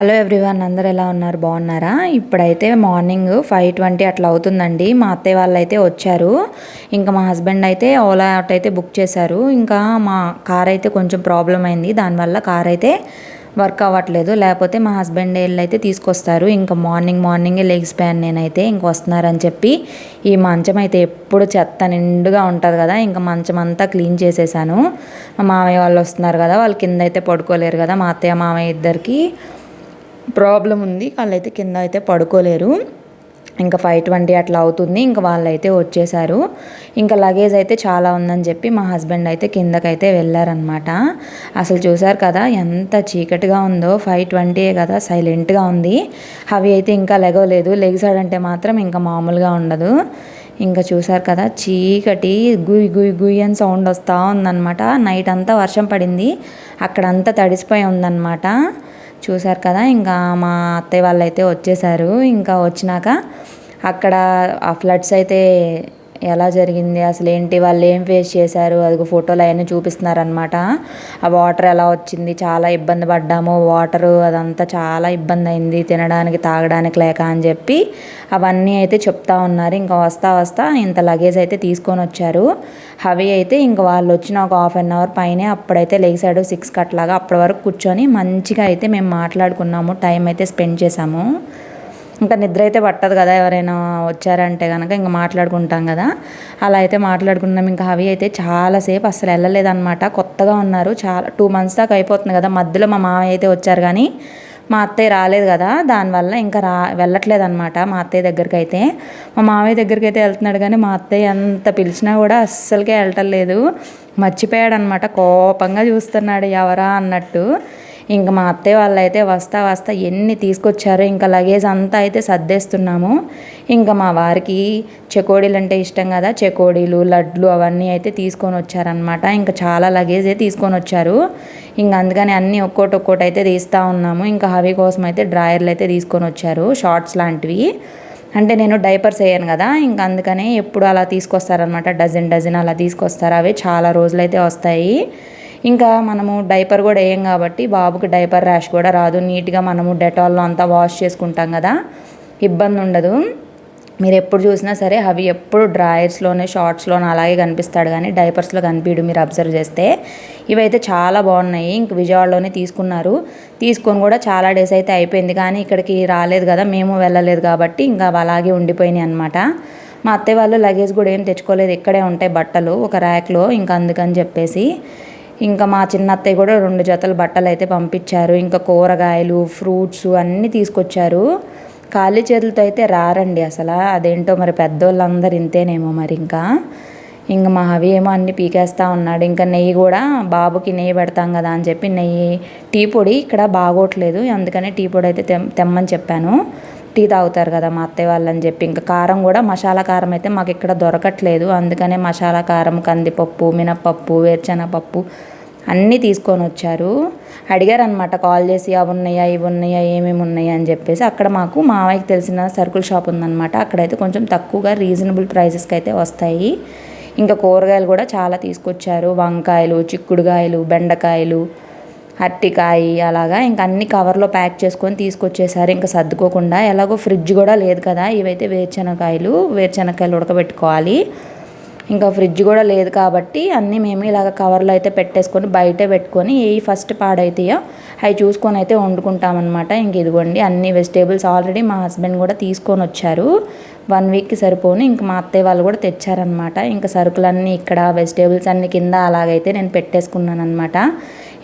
Hello everyone అందరు ఎలా ఉన్నారు? బాగున్నారా? ఇప్పుడైతే మార్నింగ్ ఫైవ్ ట్వంటీ అట్లా అవుతుందండి. మా అత్తయ్య వాళ్ళు అయితే వచ్చారు. ఇంకా మా హస్బెండ్ అయితే ఓలా ఆటో అయితే బుక్ చేశారు. ఇంకా మా కార్ అయితే కొంచెం ప్రాబ్లం అయింది. దానివల్ల కార్ అయితే వర్క్ అవ్వట్లేదు. లేకపోతే మా హస్బెండ్ వీళ్ళు అయితే తీసుకొస్తారు. ఇంకా మార్నింగ్ మార్నింగే లెగిసిపోయాను నేనైతే ఇంక వస్తున్నారని చెప్పి ఈ మంచం అయితే ఎప్పుడు చెత్త నిండుగా ఉంటుంది కదా ఇంకా మంచం అంతా క్లీన్ చేసేసాను. మా మామయ్య వాళ్ళు వస్తున్నారు కదా వాళ్ళు కింద అయితే పడుకోలేరు కదా మా అత్తయ్య మామయ్య ఇద్దరికి ప్రాబ్లం ఉంది. వాళ్ళైతే కింద అయితే పడుకోలేరు. ఇంకా ఫైవ్ ట్వంటీ అట్లా అవుతుంది. ఇంకా వాళ్ళైతే వచ్చేసారు. ఇంకా లగేజ్ అయితే చాలా ఉందని చెప్పి మా హస్బెండ్ అయితే కిందకైతే వెళ్ళారనమాట అసలు చూసారు కదా ఎంత చీకటిగా ఉందో. ఫైవ్ ట్వంటీయే కదా సైలెంట్గా ఉంది. అవి అయితే ఇంకా లెగవలేదు. లెగిసాడంటే మాత్రం ఇంకా మామూలుగా ఉండదు. ఇంకా చూసారు కదా చీకటి గుయ్ గుయ్ గుయ్ అని సౌండ్ వస్తూ ఉందన్నమాట. నైట్ అంతా వర్షం పడింది. అక్కడంతా తడిసిపోయి ఉందన్నమాట. చూసారు కదా ఇంకా మా అత్తయ్య వాళ్ళు అయితే వచ్చేసారు. ఇంకా వచ్చినాక అక్కడ ఆ ఫ్లడ్స్ అయితే ఎలా జరిగింది? అసలు ఏంటి? వాళ్ళు ఏం ఫేస్ చేశారు? అది ఫోటోలు అవన్నీ చూపిస్తున్నారనమాట ఆ వాటర్ ఎలా వచ్చింది? చాలా ఇబ్బంది పడ్డాము. వాటర్ అదంతా చాలా ఇబ్బంది అయింది. తినడానికి తాగడానికి లేక అని చెప్పి అవన్నీ అయితే చెప్తా ఉన్నారు. ఇంకా వస్తా వస్తా ఇంత లగేజ్ అయితే తీసుకొని వచ్చారు. అవి అయితే ఇంకా వాళ్ళు వచ్చిన ఒక హాఫ్ అన్ అవర్ పైనే అప్పుడైతే లేచాడు. సిక్స్ కట్లాగా అప్పటి వరకు కూర్చొని మంచిగా అయితే మేము మాట్లాడుకున్నాము. టైం అయితే స్పెండ్ చేసాము ఇంకా నిద్ర అయితే పట్టదు కదా ఎవరైనా వచ్చారంటే కనుక ఇంకా మాట్లాడుకుంటాం కదా. అలా అయితే మాట్లాడుకున్నాం. ఇంకా అవి అయితే చాలాసేపు అసలు వెళ్ళలేదన్నమాట. కొత్తగా ఉన్నారు. చాలా టూ మంత్స్ దాకా అయిపోతుంది కదా. మధ్యలో మా మామయ్య అయితే వచ్చారు కానీ మా అత్తయ్య రాలేదు కదా. దానివల్ల ఇంకా రా వెళ్ళట్లేదు అనమాట మా అత్తయ్య దగ్గరికి అయితే. మా మామయ్య దగ్గరికి అయితే వెళ్తున్నాడు కానీ మా అత్తయ్య ఎంత పిలిచినా కూడా అస్సలకే వెళ్ళటం లేదు. మర్చిపోయాడు అనమాట కోపంగా చూస్తున్నాడు. ఎవరా అన్నట్టు. ఇంకా మా అత్తయ్య వాళ్ళు అయితే వస్తా వస్తా ఎన్ని తీసుకొచ్చారో ఇంకా లగేజ్ అంతా అయితే సర్దేస్తున్నాము. ఇంకా మా వారికి చెకోడీలు అంటే ఇష్టం కదా చెకోడీలు లడ్లు అవన్నీ అయితే తీసుకొని వచ్చారనమాట ఇంకా చాలా లగేజే తీసుకొని వచ్చారు. ఇంకా అందుకని అన్నీ ఒక్కోటి ఒక్కోటి అయితే తీస్తూ ఉన్నాము. ఇంకా అవి కోసం అయితే డ్రాయర్లు అయితే తీసుకొని వచ్చారు షార్ట్స్ లాంటివి. అంటే నేను డైపర్స్ వేయను కదా ఇంకా అందుకనే ఎప్పుడు అలా తీసుకొస్తారనమాట డజన్ డజన్ అలా తీసుకొస్తారు. అవి చాలా రోజులైతే వస్తాయి. ఇంకా మనము డైపర్ కూడా వేయం కాబట్టి బాబుకి డైపర్ ర్యాష్ కూడా రాదు. నీట్గా మనము డెటాల్లో అంతా వాష్ చేసుకుంటాం కదా. ఇబ్బంది ఉండదు. మీరు ఎప్పుడు చూసినా సరే అవి ఎప్పుడు డ్రాయర్స్లోనే షార్ట్స్లోనే అలాగే కనిపిస్తాడు కానీ డైపర్స్లో కనిపించడు మీరు అబ్జర్వ్ చేస్తే. ఇవైతే చాలా బాగున్నాయి. ఇంక విజయవాడలోనే తీసుకున్నారు. తీసుకొని కూడా చాలా డేస్ అయితే అయిపోయింది కానీ ఇక్కడికి రాలేదు కదా. మేము వెళ్ళలేదు కాబట్టి ఇంకా అలాగే ఉండిపోయినాయి అనమాట మా అత్తయ్య వాళ్ళు లగేజ్ కూడా ఏం తెచ్చుకోలేదు. ఇక్కడే ఉంటాయి బట్టలు ఒక ర్యాక్లో ఇంకా అందుకని చెప్పేసి. ఇంకా మా చిన్న అత్తయ్య కూడా రెండు జతలు బట్టలు అయితే పంపించారు. ఇంకా కూరగాయలు ఫ్రూట్స్ అన్నీ తీసుకొచ్చారు. ఖాళీ చేతులతో అయితే రారండి అసలు. అదేంటో మరి పెద్దోళ్ళందరూ ఇంతేనేమో మరి ఇంకా. ఇంకా మా అవి ఏమో అన్ని పీకేస్తూ ఉన్నాడు. ఇంకా నెయ్యి కూడా బాబుకి నెయ్యి పెడతాం కదా అని చెప్పి నెయ్యి టీ పొడి ఇక్కడ బాగోట్లేదు. అందుకనే టీ పొడి అయితే తెమ్ తెమ్మని చెప్పాను. టీ తాగుతారు కదా మా అత్తయ్య వాళ్ళని చెప్పి. ఇంకా కారం కూడా మసాలా కారం అయితే మాకు ఇక్కడ దొరకట్లేదు. అందుకనే మసాలా కారం కందిపప్పు మినప్పప్పు వేరుశనగపప్పు అన్నీ తీసుకొని వచ్చారు. అడిగారు అనమాట కాల్ చేసి అవి ఉన్నాయా ఇవి ఉన్నాయా ఏమేమి ఉన్నాయా? అని చెప్పేసి. అక్కడ మాకు మావయ్యకి తెలిసిన సర్కుల్ షాప్ ఉందన్నమాట. అక్కడైతే కొంచెం తక్కువగా రీజనబుల్ ప్రైసెస్కి అయితే వస్తాయి. ఇంకా కూరగాయలు కూడా చాలా తీసుకొచ్చారు. వంకాయలు చిక్కుడుకాయలు బెండకాయలు అరటికాయ అలాగా ఇంకా అన్ని కవర్లో ప్యాక్ చేసుకొని తీసుకొచ్చేసారు. ఇంకా సర్దుకోకుండా ఎలాగో ఫ్రిడ్జ్ కూడా లేదు కదా. ఇవైతే వేరుశనకాయలు వేరుశనగకాయలు ఉడకబెట్టుకోవాలి. ఇంకా ఫ్రిడ్జ్ కూడా లేదు కాబట్టి అన్నీ మేము ఇలాగ కవర్లో అయితే పెట్టేసుకొని బయటే పెట్టుకొని ఏ ఫస్ట్ పాడైతాయో అవి చూసుకొని అయితే వండుకుంటామన్నమాట. ఇంక ఇదిగోండి అన్ని వెజిటేబుల్స్ ఆల్రెడీ మా హస్బెండ్ కూడా తీసుకొని వచ్చారు. వన్ వీక్కి సరిపోను ఇంక మా అత్తయ్య వాళ్ళు కూడా తెచ్చారనమాట ఇంకా సరుకులన్నీ ఇక్కడ వెజిటేబుల్స్ అన్ని కింద అలాగైతే నేను పెట్టేసుకున్నాను అనమాట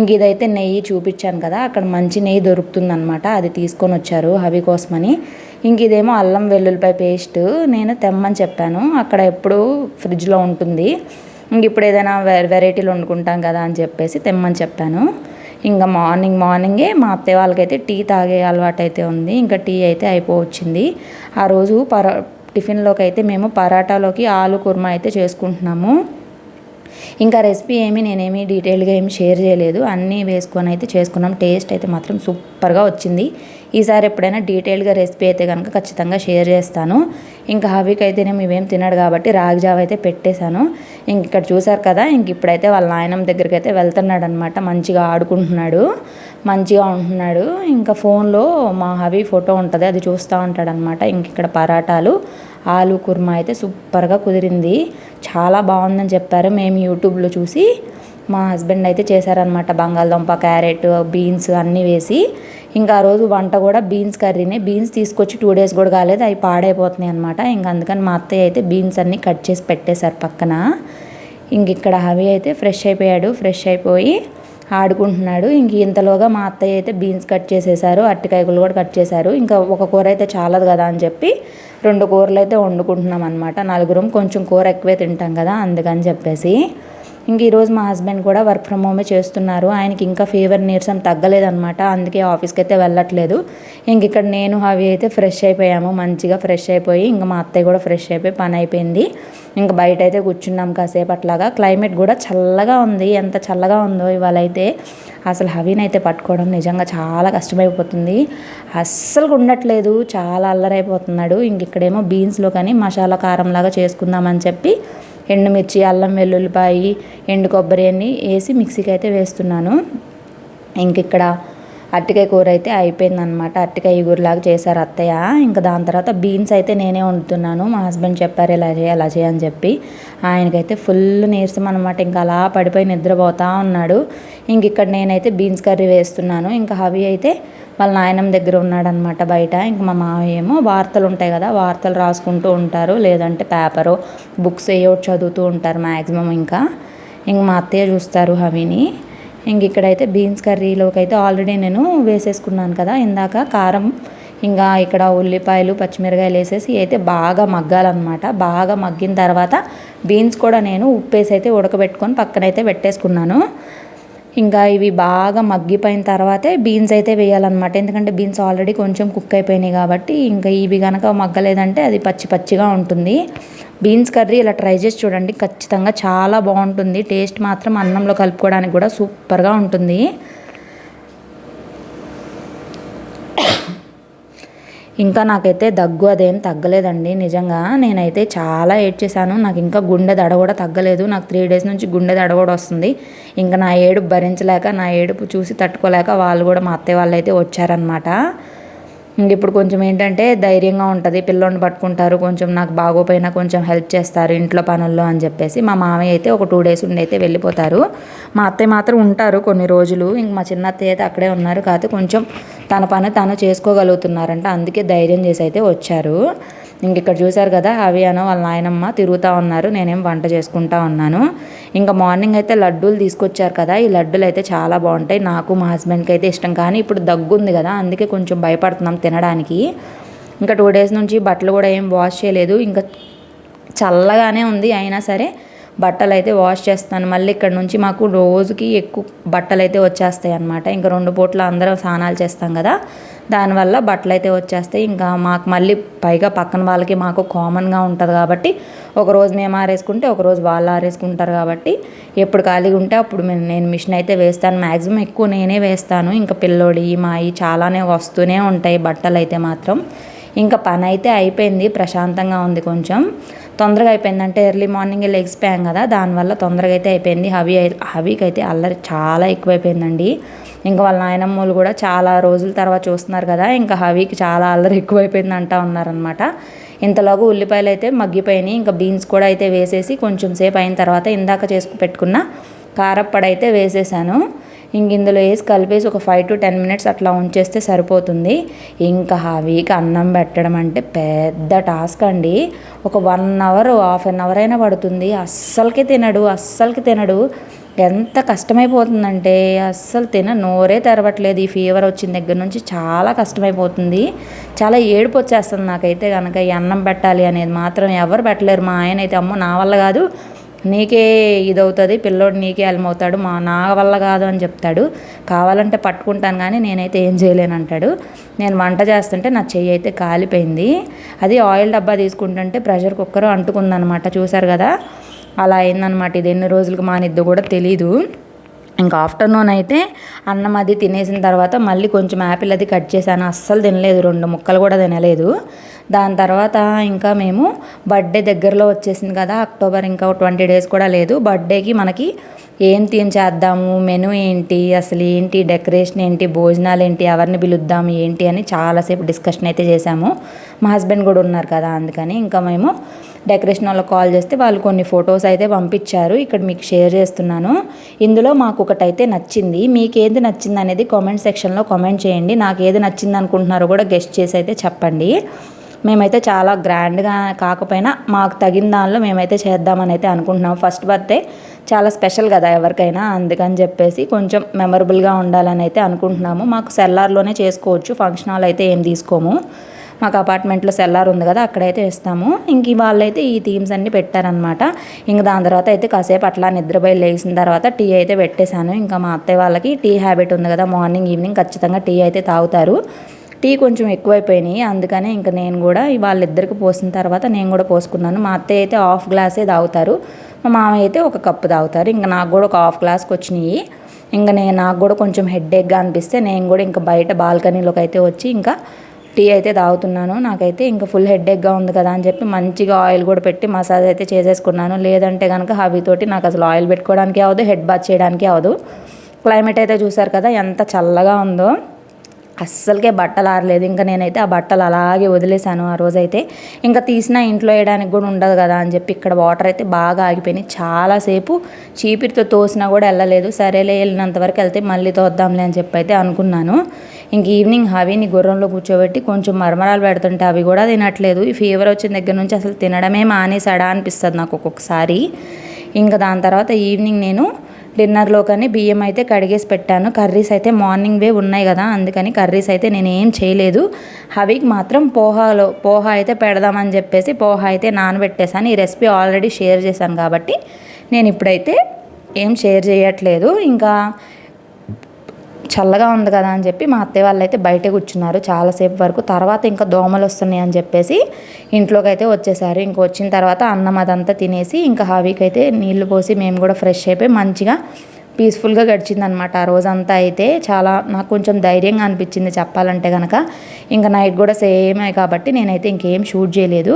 ఇంక ఇదైతే నెయ్యి చూపించాను కదా అక్కడ మంచి నెయ్యి దొరుకుతుందనమాట అది తీసుకొని వచ్చారు హవి కోసమని. ఇంక ఇదేమో అల్లం వెల్లుల్లిపాయ పేస్ట్. నేను తెమ్మని చెప్పాను. అక్కడ ఎప్పుడు ఫ్రిడ్జ్లో ఉంటుంది. ఇంక ఇప్పుడు ఏదైనా వెరైటీలు వండుకుంటాం కదా అని చెప్పేసి తెమ్మని చెప్పాను. ఇంకా మార్నింగ్ మార్నింగే మా అత్తయ్య వాళ్ళకైతే టీ తాగే అలవాటు అయితే ఉంది. ఇంకా టీ అయితే అయిపోవచ్చింది. ఆ రోజు పరా టిఫిన్లోకి అయితే మేము పరాటాలోకి ఆలు కుర్మా అయితే చేసుకుంటున్నాము. ఇంకా రెసిపీ ఏమి నేనేమి డీటెయిల్గా ఏమి షేర్ చేయలేదు. అన్నీ వేసుకొని అయితే చేసుకున్నాం. టేస్ట్ అయితే మాత్రం సూపర్గా వచ్చింది. ఈసారి ఎప్పుడైనా డీటెయిల్గా రెసిపీ అయితే కనుక ఖచ్చితంగా షేర్ చేస్తాను. ఇంకా హవీకి అయితేనే ఇవేం తినడు కాబట్టి రాగిజావ అయితే పెట్టేశాను. ఇంక ఇక్కడ చూసారు కదా ఇంక ఇప్పుడైతే వాళ్ళ నాయనమ్మ దగ్గరికి అయితే వెళ్తున్నాడు అనమాట మంచిగా ఆడుకుంటున్నాడు మంచిగా ఉంటున్నాడు. ఇంకా ఫోన్లో మా హవి ఫోటో ఉంటుంది అది చూస్తూ ఉంటాడు అనమాట ఇంక ఇక్కడ పరాటాలు ఆలు కుర్మా అయితే సూపర్గా కుదిరింది. చాలా బాగుందని చెప్పారు. మేము యూట్యూబ్లో చూసి మా హస్బెండ్ అయితే చేశారనమాట బంగాళదుంప క్యారెట్ బీన్స్ అన్నీ వేసి ఇంకా ఆ రోజు వంట కూడా బీన్స్ కర్రీనే. బీన్స్ తీసుకొచ్చి టూ డేస్ కూడా కాలేదు అవి పాడైపోతున్నాయి అనమాట ఇంకా అందుకని మా అత్తయ్య అయితే బీన్స్ అన్నీ కట్ చేసి పెట్టేశారు పక్కన. ఇంక ఇక్కడ హవి అయితే ఫ్రెష్ అయిపోయాడు ఫ్రెష్ అయిపోయి ఆడుకుంటున్నాడు. ఇంక ఇంతలోగా మా అత్తయ్య అయితే బీన్స్ కట్ చేసేసారు అట్టికాయకులు కూడా కట్ చేశారు. ఇంకా ఒక కూర అయితే చాలదు కదా అని చెప్పి రెండు కూరలు అయితే వండుకుంటున్నాం అనమాట నలుగురం కొంచెం కూర ఎక్కువే తింటాం కదా అందుకని చెప్పేసి. ఇంక ఈరోజు మా హస్బెండ్ కూడా వర్క్ ఫ్రమ్ హోమే చేస్తున్నారు. ఆయనకి ఇంకా ఫీవర్ నీరసం తగ్గలేదనమాట అందుకే ఆఫీస్కి అయితే వెళ్ళట్లేదు. ఇంక ఇక్కడ నేను అవి అయితే ఫ్రెష్ అయిపోయాము. మంచిగా ఫ్రెష్ అయిపోయి ఇంకా మా అత్తయ్య కూడా ఫ్రెష్ అయిపోయి పని అయిపోయింది. ఇంకా బయట అయితే కూర్చున్నాం కాసేపు అట్లాగా. క్లైమేట్ కూడా చల్లగా ఉంది. ఎంత చల్లగా ఉందో ఇవాళ అయితే అసలు హవీని అయితే పట్టుకోవడం నిజంగా చాలా కష్టమైపోతుంది. అస్సలు ఉండట్లేదు. చాలా అల్లరైపోతున్నాడు. ఇంక ఇక్కడేమో బీన్స్లో కానీ మసాలా కారంలాగా చేసుకుందామని చెప్పి ఎండుమిర్చి అల్లం వెల్లుల్లిపాయి ఎండు కొబ్బరి అన్ని వేసి మిక్సీకి అయితే వేస్తున్నాను. ఇంక ఇక్కడ అరటికాయ కూర అయితే అయిపోయిందనమాట అరటికాయ ఇగురులాగా చేశారు అత్తయ్య. ఇంకా దాని తర్వాత బీన్స్ అయితే నేనే వండుతున్నాను. మా హస్బెండ్ చెప్పారు ఇలా చేయ అలా చేయని చెప్పి. ఆయనకైతే ఫుల్ నీరసం అనమాట ఇంకా అలా పడిపోయి నిద్రపోతా ఉన్నాడు. ఇంక ఇక్కడ నేనైతే బీన్స్ కర్రీ వేస్తున్నాను. ఇంకా హవి అయితే వాళ్ళ నాయనమ్మ దగ్గర ఉన్నాడనమాట బయట. ఇంక మా మావయ్య ఏమో వార్తలు ఉంటాయి కదా వార్తలు రాసుకుంటూ ఉంటారు. లేదంటే పేపరు బుక్స్ ఏవో చదువుతూ ఉంటారు మ్యాక్సిమం ఇంకా. ఇంక మా అత్తయ్య చూస్తారు హవిని. ఇంక ఇక్కడైతే బీన్స్ కర్రీలోకి అయితే ఆల్రెడీ నేను వేసేసుకున్నాను కదా ఇందాక కారం ఇంకా ఇక్కడ ఉల్లిపాయలు పచ్చిమిరకాయలు వేసేసి అయితే బాగా మగ్గాలన్నమాట. బాగా మగ్గిన తర్వాత బీన్స్ కూడా నేను ఉప్పేసి అయితే ఉడకబెట్టుకొని పక్కనైతే పెట్టేసుకున్నాను. ఇంకా ఇవి బాగా మగ్గిపోయిన తర్వాతే బీన్స్ అయితే వేయాలన్నమాట. ఎందుకంటే బీన్స్ ఆల్రెడీ కొంచెం కుక్ అయిపోయినాయి కాబట్టి ఇంకా ఇవి కనుక మగ్గలేదంటే అది పచ్చి పచ్చిగా ఉంటుంది. బీన్స్ కర్రీ ఇలా ట్రై చేసి చూడండి. ఖచ్చితంగా చాలా బాగుంటుంది. టేస్ట్ మాత్రం అన్నంలో కలుపుకోవడానికి కూడా సూపర్గా ఉంటుంది. ఇంకా నాకైతే దగ్గు అదేం తగ్గలేదండి. నిజంగా నేనైతే చాలా ఏడ్ చేశాను. నాకు ఇంకా గుండె దడ కూడా తగ్గలేదు. నాకు త్రీ డేస్ నుంచి గుండె దడ కూడా వస్తుంది. ఇంకా నా ఏడుపు భరించలేక నా ఏడుపు చూసి తట్టుకోలేక వాళ్ళు కూడా మా అత్తయ్య వాళ్ళు అయితే వచ్చారనమాట ఇప్పుడు కొంచెం ఏంటంటే ధైర్యంగా ఉంటుంది. పిల్లోని పట్టుకుంటారు. కొంచెం నాకు బాగోపోయినా కొంచెం హెల్ప్ చేస్తారు ఇంట్లో పనుల్లో అని చెప్పేసి. మా మామయ్య అయితే ఒక టూ డేస్ ఉండి అయితే వెళ్ళిపోతారు. మా అత్తయ్య మాత్రం ఉంటారు కొన్ని రోజులు. ఇంక మా చిన్న అత్తయ్య అయితే అక్కడే ఉన్నారు. కాదు కొంచెం తన పని తను చేసుకోగలుగుతున్నారంట. అందుకే ధైర్యం చేసి అయితే వచ్చారు. ఇంక ఇక్కడ చూశారు కదా అవి అనో వాళ్ళ నాయనమ్మ తిరుగుతూ ఉన్నారు. నేనేం వంట చేసుకుంటా ఉన్నాను. ఇంకా మార్నింగ్ అయితే లడ్డూలు తీసుకొచ్చారు కదా ఈ లడ్డూలు అయితే చాలా బాగుంటాయి. నాకు మా హస్బెండ్కి అయితే ఇష్టం. కానీ ఇప్పుడు దగ్గు ఉంది కదా అందుకే కొంచెం భయపడుతున్నాం తినడానికి. ఇంకా టూ డేస్ నుంచి బట్టలు కూడా ఏం వాష్ చేయలేదు. ఇంకా చల్లగానే ఉంది. అయినా సరే బట్టలు అయితే వాష్ చేస్తాను. మళ్ళీ ఇక్కడ నుంచి మాకు రోజుకి ఎక్కువ బట్టలు అయితే వచ్చేస్తాయి అనమాట ఇంకా రెండు పూట్ల అందరం స్నానాలు చేస్తాం కదా దానివల్ల బట్టలు అయితే వచ్చేస్తాయి. ఇంకా మాకు మళ్ళీ పైగా పక్కన వాళ్ళకి మాకు కామన్గా ఉంటుంది కాబట్టి ఒకరోజు మేము ఆరేసుకుంటే ఒకరోజు వాళ్ళు ఆరేసుకుంటారు కాబట్టి ఎప్పుడు ఖాళీగా ఉంటే అప్పుడు నేను మిషన్ అయితే వేస్తాను. మ్యాక్సిమం ఎక్కువ నేనే వేస్తాను. ఇంకా పిల్లోడి మాయి చాలానే వస్తూనే ఉంటాయి బట్టలు అయితే మాత్రం. ఇంకా పని అయితే అయిపోయింది. ప్రశాంతంగా ఉంది కొంచెం. తొందరగా అయిపోయింది అంటే ఎర్లీ మార్నింగ్ లెగ్స్ పోయాం కదా దానివల్ల తొందరగా అయితే అయిపోయింది. హవీ హవీకి అయితే అల్లరి చాలా ఎక్కువైపోయిందండి. ఇంకా వాళ్ళ నాయనమ్మలు కూడా చాలా రోజుల తర్వాత చూస్తున్నారు కదా ఇంకా హవీకి చాలా అల్లరి ఎక్కువైపోయింది అంటా ఉన్నారనమాట ఇంతలోగా ఉల్లిపాయలు అయితే మగ్గిపోయినాయి ఇంకా బీన్స్ కూడా అయితే వేసేసి కొంచెం సేపు అయిన తర్వాత ఇందాక చేసుకు పెట్టుకున్న కారప్పడి అయితే వేసేసాను. ఇంక ఇందులో వేసి కలిపేసి ఒక ఫైవ్ టు టెన్ మినిట్స్ అట్లా ఉంచేస్తే సరిపోతుంది. ఇంకా హవీకి వీక్ అన్నం పెట్టడం అంటే పెద్ద టాస్క్ అండి. ఒక one hour half an hour అయినా పడుతుంది. అస్సలకి తినడు అస్సలకి తినడు. ఎంత కష్టమైపోతుందంటే అస్సలు తిన నోరే తెరవట్లేదు. ఈ ఫీవర్ వచ్చిన దగ్గర నుంచి చాలా కష్టమైపోతుంది. చాలా ఏడుపు వచ్చేస్తుంది నాకైతే కనుక ఈ అన్నం పెట్టాలి అనేది మాత్రం ఎవరు పెట్టలేరు. మా ఆయన అయితే అమ్మో నా వల్ల కాదు. నీకే ఇదవుతుంది పిల్లోడు నీకే అలమవుతాడు మా నా వల్ల కాదు అని చెప్తాడు. కావాలంటే పట్టుకుంటాను కానీ నేనైతే ఏం చేయలేను అంటాడు నేను వంట చేస్తుంటే నా చెయ్యి అయితే కాలిపోయింది. అది ఆయిల్ డబ్బా తీసుకుంటుంటే ప్రెషర్ కుక్కర్ అంటుకుందనమాట చూసారు కదా? అలా అయిందనమాట. ఇది ఎన్ని రోజులకు మానిద్దో కూడా తెలీదు. ఇంకా ఆఫ్టర్నూన్ అయితే అన్నం అది తినేసిన తర్వాత మళ్ళీ కొంచెం యాపిల్ అది కట్ చేశాను. అస్సలు తినలేదు రెండు ముక్కలు కూడా తినలేదు. దాని తర్వాత ఇంకా మేము బర్త్డే దగ్గరలో వచ్చేసింది కదా అక్టోబర్ ఇంకా ట్వంటీ డేస్ కూడా లేదు. బర్త్డేకి మనకి ఏం థీమ్ చేద్దాము మెను ఏంటి అసలు ఏంటి డెకరేషన్ ఏంటి భోజనాలు ఏంటి ఎవరిని పిలుద్దాం ఏంటి అని చాలాసేపు డిస్కషన్ అయితే చేశాము. మా హస్బెండ్ కూడా ఉన్నారు కదా అందుకని ఇంకా మేము డెకరేషన్ వాళ్ళకి కాల్ చేస్తే వాళ్ళు కొన్ని ఫొటోస్ అయితే పంపించారు. ఇక్కడ మీకు షేర్ చేస్తున్నాను. ఇందులో మాకు ఒకటైతే నచ్చింది. మీకు ఏది నచ్చింది అనేది కామెంట్ సెక్షన్లో కామెంట్ చేయండి. నాకు ఏది నచ్చింది అనుకుంటున్నారో కూడా గెస్ట్ చేసి అయితే చెప్పండి. మేమైతే చాలా గ్రాండ్గా కాకపోయినా మాకు తగిన దానిలో మేమైతే చేద్దామని అయితే అనుకుంటున్నాం. ఫస్ట్ బర్త్డే చాలా స్పెషల్ కదా ఎవరికైనా అందుకని చెప్పేసి కొంచెం మెమరబుల్గా ఉండాలని అయితే అనుకుంటున్నాము. మాకు సెల్లార్లోనే చేసుకోవచ్చు ఫంక్షన్ హాల్ అయితే ఏం తీసుకోము. మాకు అపార్ట్మెంట్లో సెల్లార్ ఉంది కదా అక్కడైతే ఇస్తాము ఇంక వాళ్ళైతే ఈ థీమ్స్ అన్నీ పెట్టారనమాట ఇంక దాని తర్వాత అయితే కాసేపు అట్లా నిద్రపోయి లేచిన తర్వాత టీ అయితే పెట్టేశాను. ఇంకా మా అత్తయ్య వాళ్ళకి టీ హ్యాబిట్ ఉంది కదా మార్నింగ్ ఈవినింగ్ ఖచ్చితంగా టీ అయితే తాగుతారు. టీ కొంచెం ఎక్కువైపోయినాయి. అందుకనే ఇంకా నేను కూడా వాళ్ళిద్దరికి పోసిన తర్వాత నేను కూడా పోసుకున్నాను. మా అత్తయ్య అయితే హాఫ్ గ్లాసే తాగుతారు. మా మామయ్య అయితే ఒక కప్పు తాగుతారు. ఇంకా నాకు కూడా ఒక హాఫ్ గ్లాస్కి వచ్చినాయి. ఇంకా నేను నాకు కూడా కొంచెం హెడ్ఏక్గా అనిపిస్తే నేను కూడా ఇంకా బయట బాల్కనీలోకి అయితే వచ్చి ఇంకా టీ అయితే తాగుతున్నాను. నాకైతే ఇంకా ఫుల్ హెడ్ఏక్గా ఉంది కదా అని చెప్పి మంచిగా ఆయిల్ కూడా పెట్టి మసాజ్ అయితే చేసేసుకున్నాను. లేదంటే కనుక హవీతోటి నాకు అసలు ఆయిల్ పెట్టుకోవడానికి అవ్వదు హెడ్ బాత్ చేయడానికి అవ్వదు క్లైమేట్ అయితే చూసారు కదా ఎంత చల్లగా ఉందో. అస్సలకే బట్టలు ఆరలేదు. ఇంకా నేనైతే ఆ బట్టలు అలాగే వదిలేశాను. ఆ రోజైతే ఇంకా తీసినా ఇంట్లో వేయడానికి కూడా ఉండదు కదా అని చెప్పి ఇక్కడ వాటర్ అయితే బాగా ఆగిపోయినాయి. చాలాసేపు చీపిరితో తోసినా కూడా వెళ్ళలేదు. సరేలే వెళ్ళినంత వరకు వెళ్తే మళ్ళీ తోద్దాంలే అని చెప్పి అయితే అనుకున్నాను. ఇంక ఈవినింగ్ హవీని గుర్రంలో కూర్చోబెట్టి కొంచెం మరమరాలు పెడుతుంటే అవి కూడా తినట్లేదు. ఈ ఫీవర్ వచ్చిన దగ్గర నుంచి అసలు తినడమే మానేసాడా అనిపిస్తుంది నాకు ఒక్కొక్కసారి. ఇంకా దాని తర్వాత ఈవినింగ్ నేను డిన్నర్లో కానీ బియ్యం అయితే కడిగేసి పెట్టాను. కర్రీస్ అయితే మార్నింగ్ వే ఉన్నాయి కదా అందుకని కర్రీస్ అయితే నేను ఏం చేయలేదు. హవికి మాత్రం పోహాలో పోహా అయితే పెడదామని చెప్పేసి పోహా అయితే నానబెట్టేశాను. ఈ రెసిపీ ఆల్రెడీ షేర్ చేశాను కాబట్టి నేను ఇప్పుడైతే ఏం షేర్ చేయట్లేదు. ఇంకా చల్లగా ఉంది కదా అని చెప్పి మా అత్తయ్య వాళ్ళు అయితే బయట కూర్చున్నారు చాలాసేపు వరకు. తర్వాత ఇంకా దోమలు వస్తున్నాయి అని చెప్పేసి ఇంట్లోకి అయితే వచ్చేసారు. ఇంక వచ్చిన తర్వాత అన్నం అదంతా తినేసి ఇంకా హావీకి అయితే నీళ్ళు పోసి మేము కూడా ఫ్రెష్ అయిపోయి మంచిగా పీస్ఫుల్గా గడిచింది అనమాట ఆ రోజంతా అయితే చాలా నాకు కొంచెం ధైర్యంగా అనిపించింది చెప్పాలంటే కనుక ఇంకా నైట్ కూడా సేమే కాబట్టి నేనైతే ఇంకేం షూట్ చేయలేదు.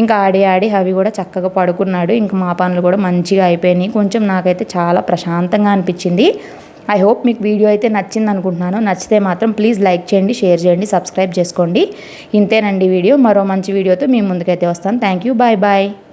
ఇంకా ఆడి ఆడి అవి కూడా చక్కగా పడుకున్నాడు. ఇంకా మా పనులు కూడా మంచిగా అయిపోయినాయి. కొంచెం నాకైతే చాలా ప్రశాంతంగా అనిపించింది. ఐ హోప్ మీకు వీడియో అయితే నచ్చింది అనుకుంటున్నాను. నచ్చితే మాత్రం ప్లీజ్ లైక్ చేయండి షేర్ చేయండి సబ్స్క్రైబ్ చేసుకోండి. ఇంతేనండి వీడియో. మరో మంచి వీడియోతో మీ ముందుకైతే వస్తాను. Thank you. Bye bye.